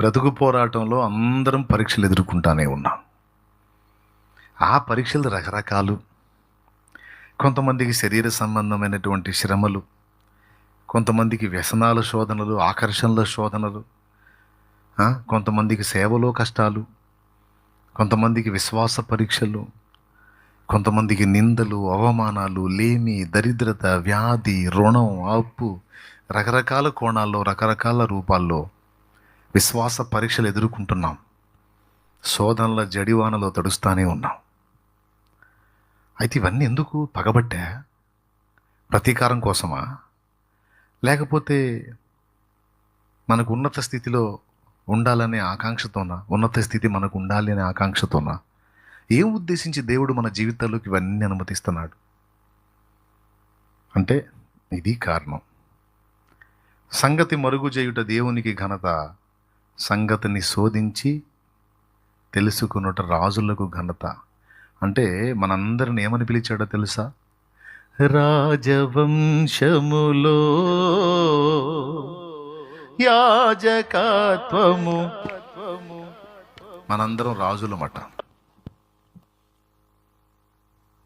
బ్రతుకు పోరాటంలో అందరం పరీక్షలు ఎదుర్కొంటానే ఉన్నాం. ఆ పరీక్షలు రకరకాలు కొంతమందికి శరీర సంబంధమైనటువంటి శ్రమలు కొంతమందికి వ్యసనాల శోధనలు ఆకర్షణల శోధనలు కొంతమందికి సేవలో కష్టాలు కొంతమందికి విశ్వాస పరీక్షలు కొంతమందికి నిందలు అవమానాలు లేమి దరిద్రత వ్యాధి రుణం అప్పు రకరకాల కోణాల్లో రకరకాల రూపాల్లో విశ్వాస పరీక్షలు ఎదుర్కొంటున్నాం. శోధనల జడివానలో తడుస్తూనే ఉన్నాం. అయితే ఇవన్నీ ఎందుకు పగబట్టా? ప్రతీకారం కోసమా? లేకపోతే మనకు ఉన్నత స్థితిలో ఉండాలనే ఆకాంక్షతోనా? ఉన్నత స్థితి మనకు ఉండాలి అనే ఆకాంక్షతోనా? ఏం ఉద్దేశించి దేవుడు మన జీవితాల్లోకి ఇవన్నీ అనుమతిస్తున్నాడు? అంటే ఇది కారణం. సంగతి మరుగు చేయుట దేవునికి ఘనత సంగతిని శోధించి తెలుసుకున్నట రాజులకు ఘనత. అంటే మనందరిని ఏమని పిలిచాడో తెలుసా? రాజవంశములో యాజకత్వము. మనందరం రాజులమట.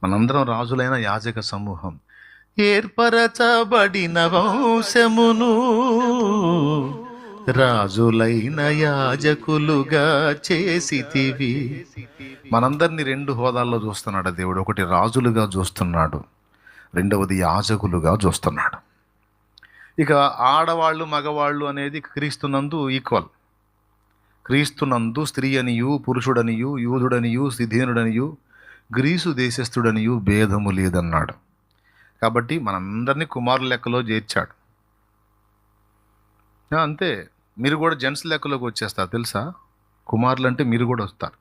మనందరం రాజులైన యాజక సమూహం. ఏర్పరచబడిన వంశమును రాజులైన యాజకులుగా చేసితివి. మనందరినీ రెండు హోదాల్లో చూస్తున్నాడు దేవుడు. ఒకటి రాజులుగా చూస్తున్నాడు రెండవది యాజకులుగా చూస్తున్నాడు. ఇక ఆడవాళ్ళు మగవాళ్ళు అనేది క్రీస్తునందు ఈక్వల్. క్రీస్తునందు స్త్రీ అనియు పురుషుడనియు యూదుడనియు సిధీనుడనియు గ్రీసు దేశస్థుడనియు భేదము లేదన్నాడు. కాబట్టి మనందరినీ కుమారుల లెక్కలో చేర్చాడు. అంతే. మీరు కూడా జెంట్స్ లెక్కలోకి వచ్చేస్తారు తెలుసా? కుమారులు అంటే మీరు కూడా వస్తారు.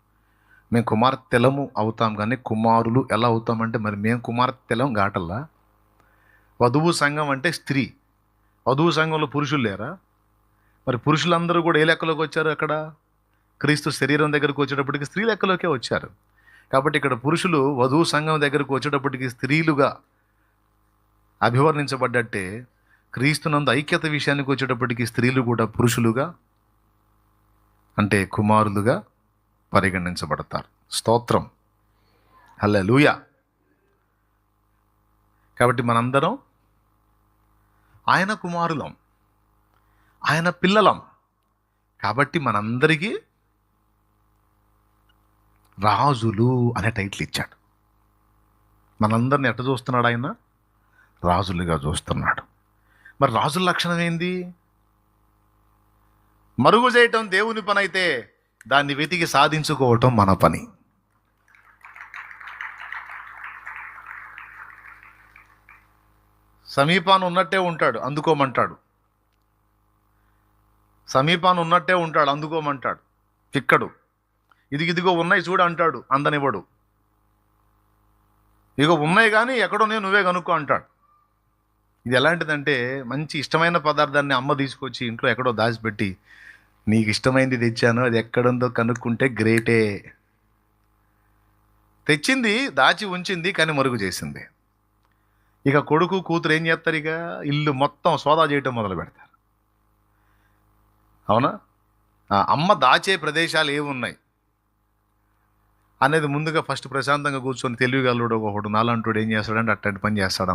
మేము కుమార్తెలము అవుతాం కానీ కుమారులు ఎలా అవుతామంటే మరి మేము కుమార్తెలం గాటల్లా వధువు సంఘం అంటే స్త్రీ. వధువు సంఘంలో పురుషులు లేరా? మరి పురుషులందరూ కూడా ఏ లెక్కలోకి వచ్చారు అక్కడ? క్రీస్తు శరీరం దగ్గరకు వచ్చేటప్పటికి స్త్రీ లెక్కలోకే వచ్చారు. కాబట్టి ఇక్కడ పురుషులు వధువు సంఘం దగ్గరకు వచ్చేటప్పటికి స్త్రీలుగా అభివర్ణించబడ్డట్టే క్రీస్తునందు ఐక్యత విషయానికి వచ్చేటప్పటికి స్త్రీలు కూడా పురుషులుగా అంటే కుమారులుగా పరిగణించబడతారు. స్తోత్రం. హల్లెలూయ. కాబట్టి మనందరం ఆయన కుమారులం ఆయన పిల్లలం. కాబట్టి మనందరికీ రాజులు అనే టైటిల్ ఇచ్చాడు. మనందరిని ఎట్ట చూస్తున్నాడు ఆయన? రాజులుగా చూస్తున్నాడు. మరి రాజుల లక్షణం ఏంది? మరుగు చేయటం దేవుని పని అయితే దాన్ని వెతికి సాధించుకోవటం మన పని. సమీపాన ఉన్నట్టే ఉంటాడు అందుకోమంటాడు. సమీపాన ఉన్నట్టే ఉంటాడు అందుకోమంటాడు. చిక్కడు ఇది ఇదిగో ఉన్నాయి చూడు అంటాడు అందనివ్వడు. ఇగో ఉన్నాయి కానీ ఎక్కడున్నాయో నువ్వే కనుక్కో అంటాడు. ఇది ఎలాంటిదంటే మంచి ఇష్టమైన పదార్థాన్ని అమ్మ తీసుకొచ్చి ఇంట్లో ఎక్కడో దాచిపెట్టి నీకు ఇష్టమైంది తెచ్చాను అది ఎక్కడుందో కనుక్కుంటే గ్రేటే. తెచ్చింది దాచి ఉంచింది కానీ మరుగు చేసింది. ఇక కొడుకు కూతురు ఏం చేస్తారు ఇక? ఇల్లు మొత్తం సోదా చేయటం మొదలు పెడతారు. అవునా? అమ్మ దాచే ప్రదేశాలు ఏమున్నాయి? ఉన్నాయి అనేది ముందుగా ఫస్ట్ ప్రశాంతంగా కూర్చొని తెలివిగలడు ఒకడు నాలంటోడు ఏం చేస్తాడంటే అట్టంటి పని చేస్తాడు